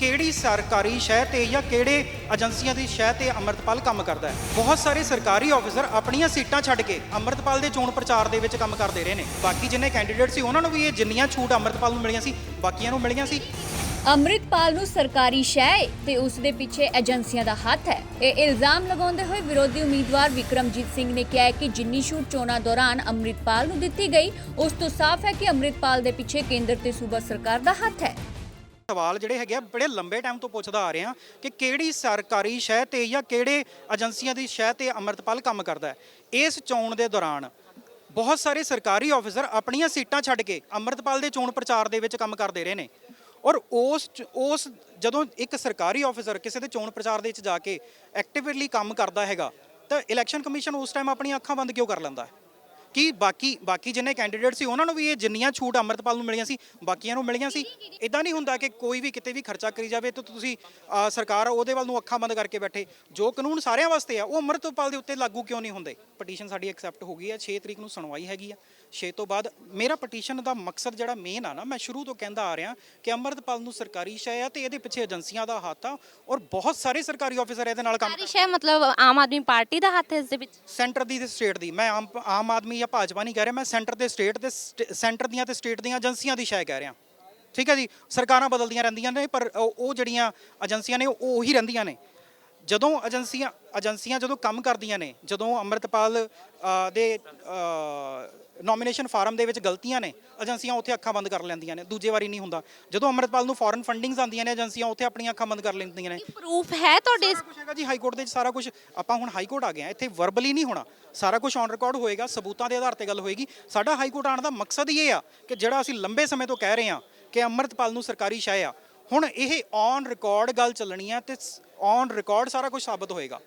ਕਿਹੜੀ ਸਰਕਾਰੀ ਸ਼ਹਿ ਤੇ ਜਾਂ ਕਿਹੜੇ ਏਜੰਸੀਆਂ ਦੀ ਸ਼ਹਿ ਤੇ ਅੰਮ੍ਰਿਤਪਾਲ ਕੰਮ ਕਰਦਾ ਹੈ? ਬਹੁਤ ਸਾਰੇ ਸਰਕਾਰੀ ਅਫਸਰ ਆਪਣੀਆਂ ਸੀਟਾਂ ਛੱਡ ਕੇ ਅੰਮ੍ਰਿਤਪਾਲ ਦੇ ਚੋਣ ਪ੍ਰਚਾਰ ਦੇ ਵਿੱਚ ਕੰਮ ਕਰਦੇ ਰਹੇ ਨੇ। ਬਾਕੀ ਜਿੰਨੇ ਕੈਂਡੀਡੇਟ ਸੀ, ਉਹਨਾਂ ਨੂੰ ਵੀ ਇਹ ਜਿੰਨੀਆਂ ਛੂਟ ਅੰਮ੍ਰਿਤਪਾਲ ਨੂੰ ਮਿਲੀਆਂ ਸੀ, ਬਾਕੀਆਂ ਨੂੰ ਮਿਲੀਆਂ ਸੀ। ਅੰਮ੍ਰਿਤਪਾਲ ਨੂੰ ਸਰਕਾਰੀ ਸ਼ੈ ਤੇ ਉਸ ਦੇ ਪਿੱਛੇ ਏਜੰਸੀਆਂ ਦਾ ਹੱਥ ਹੈ। ਇਹ ਇਲਜ਼ਾਮ ਲਗਾਉਂਦੇ ਹੋਏ ਵਿਰੋਧੀ ਉਮੀਦਵਾਰ ਵਿਕਰਮਜੀਤ ਸਿੰਘ ਨੇ ਕਿਹਾ ਕਿ ਜਿੰਨੀ ਛੂਟ ਚੋਣਾਂ ਦੌਰਾਨ ਅੰਮ੍ਰਿਤਪਾਲ ਨੂੰ ਦਿੱਤੀ ਗਈ, ਉਸ ਤੋਂ ਸਾਫ਼ ਹੈ ਕਿ ਅੰਮ੍ਰਿਤਪਾਲ ਦੇ ਪਿੱਛੇ ਕੇਂਦਰ ਤੇ ਸੂਬਾ ਸਰਕਾਰ ਦਾ ਹੱਥ ਹੈ। ਸਵਾਲ ਜਿਹੜੇ ਹੈਗੇ ਆ, ਬੜੇ ਲੰਬੇ ਟਾਈਮ ਤੋਂ ਪੁੱਛਦਾ ਆ ਰਿਹਾ ਕਿ ਕਿਹੜੀ ਸਰਕਾਰੀ ਸ਼ਹਿ ਤੇ ਜਾਂ ਕਿਹੜੇ ਏਜੰਸੀਆਂ ਦੀ ਸ਼ਹਿ ਤੇ ਅੰਮ੍ਰਿਤਪਾਲ ਕੰਮ ਕਰਦਾ ਹੈ। ਇਸ ਚੋਣ ਦੇ ਦੌਰਾਨ ਬਹੁਤ ਸਾਰੇ ਸਰਕਾਰੀ ਅਫਸਰ ਆਪਣੀਆਂ ਸੀਟਾਂ ਛੱਡ ਕੇ ਅੰਮ੍ਰਿਤਪਾਲ ਦੇ ਚੋਣ ਪ੍ਰਚਾਰ ਦੇ ਵਿੱਚ ਕੰਮ ਕਰਦੇ ਰਹੇ ਨੇ। ਔਰ ਉਸ ਉਸ ਜਦੋਂ ਇੱਕ ਸਰਕਾਰੀ ਅਫਸਰ ਕਿਸੇ ਦੇ ਚੋਣ ਪ੍ਰਚਾਰ ਦੇ ਵਿੱਚ ਜਾ ਕੇ ਐਕਟਿਵਲੀ ਕੰਮ ਕਰਦਾ ਹੈਗਾ, ਤਾਂ ਇਲੈਕਸ਼ਨ ਕਮਿਸ਼ਨ ਉਸ ਟਾਈਮ ਆਪਣੀਆਂ ਅੱਖਾਂ ਬੰਦ ਕਿਉਂ ਕਰ ਲੈਂਦਾ ਹੈ? ਕਿ ਬਾਕੀ ਬਾਕੀ ਜਿੰਨੇ ਕੈਂਡੀਡੇਟ ਸੀ ਉਹਨਾਂ ਨੂੰ ਵੀ ਇਹ ਜਿੰਨੀਆਂ ਛੂਟ ਅੰਮ੍ਰਿਤਪਾਲ ਨੂੰ ਮਿਲੀਆਂ ਸੀ ਬਾਕੀਆਂ ਨੂੰ ਮਿਲੀਆਂ ਸੀ। ਇਦਾਂ ਨਹੀਂ ਹੁੰਦਾ ਕਿ ਕੋਈ ਵੀ ਕਿਤੇ ਵੀ ਖਰਚਾ ਕਰੀ ਜਾਵੇ ਤਾਂ ਤੁਸੀਂ ਸਰਕਾਰ ਉਹਦੇ ਵੱਲ ਨੂੰ ਅੱਖਾਂ ਬੰਦ ਕਰਕੇ ਬੈਠੇ। ਜੋ ਕਾਨੂੰਨ ਸਾਰਿਆਂ ਵਾਸਤੇ ਆ ਉਹ ਅੰਮ੍ਰਿਤਪਾਲ ਦੇ ਉੱਤੇ ਲਾਗੂ ਕਿਉਂ ਨਹੀਂ ਹੁੰਦੇ? ਪਟੀਸ਼ਨ ਸਾਡੀ ਐਕਸੈਪਟ ਹੋ ਗਈ ਹੈ 6 ਤਰੀਕ ਨੂੰ ਸੁਣਵਾਈ ਹੈਗੀ ਆ। 6 ਤੋਂ ਬਾਅਦ ਮੇਰਾ ਪਟੀਸ਼ਨ ਦਾ ਮਕਸਦ ਜਿਹੜਾ ਮੇਨ ਆ ਨਾ ਮੈਂ ਸ਼ੁਰੂ ਤੋਂ ਕਹਿੰਦਾ ਆ ਰਿਹਾ ਕਿ ਅੰਮ੍ਰਿਤਪਾਲ ਨੂੰ ਸਰਕਾਰੀ ਸ਼ੈ ਆ ਤੇ ਇਹਦੇ ਪਿੱਛੇ ਏਜੰਸੀਆਂ ਦਾ ਹੱਥ ਆ ਔਰ ਬਹੁਤ ਸਾਰੇ ਸਰਕਾਰੀ ਆਫੀਸਰ ਇਹਦੇ ਨਾਲ ਕੰਮ ਬਾਰਿਸ਼ ਹੈ ਮਤਲਬ ਆਮ ਆਦਮੀ ਪਾਰਟੀ ਦਾ ਹੱਥ ਹੈ ਇਸ ਦੇ ਵਿੱਚ? ਸੈਂਟਰ ਦੀ ਤੇ ਸਟੇਟ ਦੀ। ਮੈਂ ਆਮ ਆਮ ਆਦਮੀ ਜਾਂ ਭਾਜਪਾ ਨਹੀਂ ਕਹਿ ਰਿਹਾ, ਮੈਂ ਸੈਂਟਰ ਤੇ ਸਟੇਟ ਤੇ ਸਟ- ਸੈਂਟਰ ਦੀਆਂ ਤੇ ਸਟੇਟ ਦੀਆਂ ਏਜੰਸੀਆਂ ਦੀ ਸ਼ਾਇ ਕਹਿ ਰਿਹਾ। ਠੀਕ ਹੈ ਜੀ? ਸਰਕਾਰਾਂ ਬਦਲਦੀਆਂ ਰਹਿੰਦੀਆਂ ਨੇ, ਪਰ ਉਹ ਉਹ ਜਿਹੜੀਆਂ ਏਜੰਸੀਆਂ ਨੇ, ਉਹ ਉਹੀ ਰਹਿੰਦੀਆਂ ਨੇ। ਜਦੋਂ ਏਜੰਸੀਆਂ ਏਜੰਸੀਆਂ ਜਦੋਂ ਕੰਮ ਕਰਦੀਆਂ ਨੇ ਜਦੋਂ ਅੰਮ੍ਰਿਤਪਾਲ ਦੇ ਨੋਮੀਨੇਸ਼ਨ ਫਾਰਮ ਦੇ ਵਿੱਚ ਗਲਤੀਆਂ ਨੇ ਏਜੰਸੀਆਂ ਉੱਥੇ ਅੱਖਾਂ ਬੰਦ ਕਰ ਲੈਂਦੀਆਂ ਨੇ ਦੂਜੇ ਵਾਰੀ ਨਹੀਂ ਹੁੰਦਾ। ਜਦੋਂ ਅੰਮ੍ਰਿਤਪਾਲ ਨੂੰ ਫੋਰਨ ਫੰਡਿੰਗਸ ਆਉਂਦੀਆਂ ਨੇ ਏਜੰਸੀਆਂ ਉੱਥੇ ਆਪਣੀਆਂ ਅੱਖਾਂ ਬੰਦ ਕਰ ਲੈਂਦੀਆਂ ਨੇ। ਪ੍ਰੂਫ ਹੈ ਤੁਹਾਡੇ ਸਾਰਾ ਕੁਝ ਹੈਗਾ ਜੀ ਹਾਈ ਕੋਰਟ ਦੇ ਵਿੱਚ ਸਾਰਾ ਕੁਝ ਆਪਾਂ ਹੁਣ ਹਾਈ ਕੋਰਟ ਆ ਗਏ ਆ ਇੱਥੇ ਵਰਬਲੀ ਨਹੀਂ ਹੋਣਾ। ਸਾਰਾ ਕੁਝ ਔਨ ਰਿਕਾਰਡ ਹੋਏਗਾ ਸਬੂਤਾਂ ਦੇ ਆਧਾਰ ਤੇ ਗੱਲ ਹੋਏਗੀ। ਸਾਡਾ ਹਾਈ ਕੋਰਟ ਆਉਣ ਦਾ ਮਕਸਦ ਹੀ ਇਹ ਆ ਕਿ ਜਿਹੜਾ ਅਸੀਂ ਲੰਬੇ ਸਮੇਂ ਤੋਂ ਕਹਿ ਰਹੇ ਆ ਕਿ ਅੰਮ੍ਰਿਤਪਾਲ ਨੂੰ ਸਰਕਾਰੀ ਸ਼ਾਇ ਆ ਹੁਣ ਇਹ ਔਨ ਰਿਕਾਰਡ ਗੱਲ ਚੱਲਣੀ ਆ ਤੇ ਔਨ ਰਿਕਾਰਡ ਸਾਰਾ ਕੁਝ ਸਾਬਤ ਹੋਏਗਾ।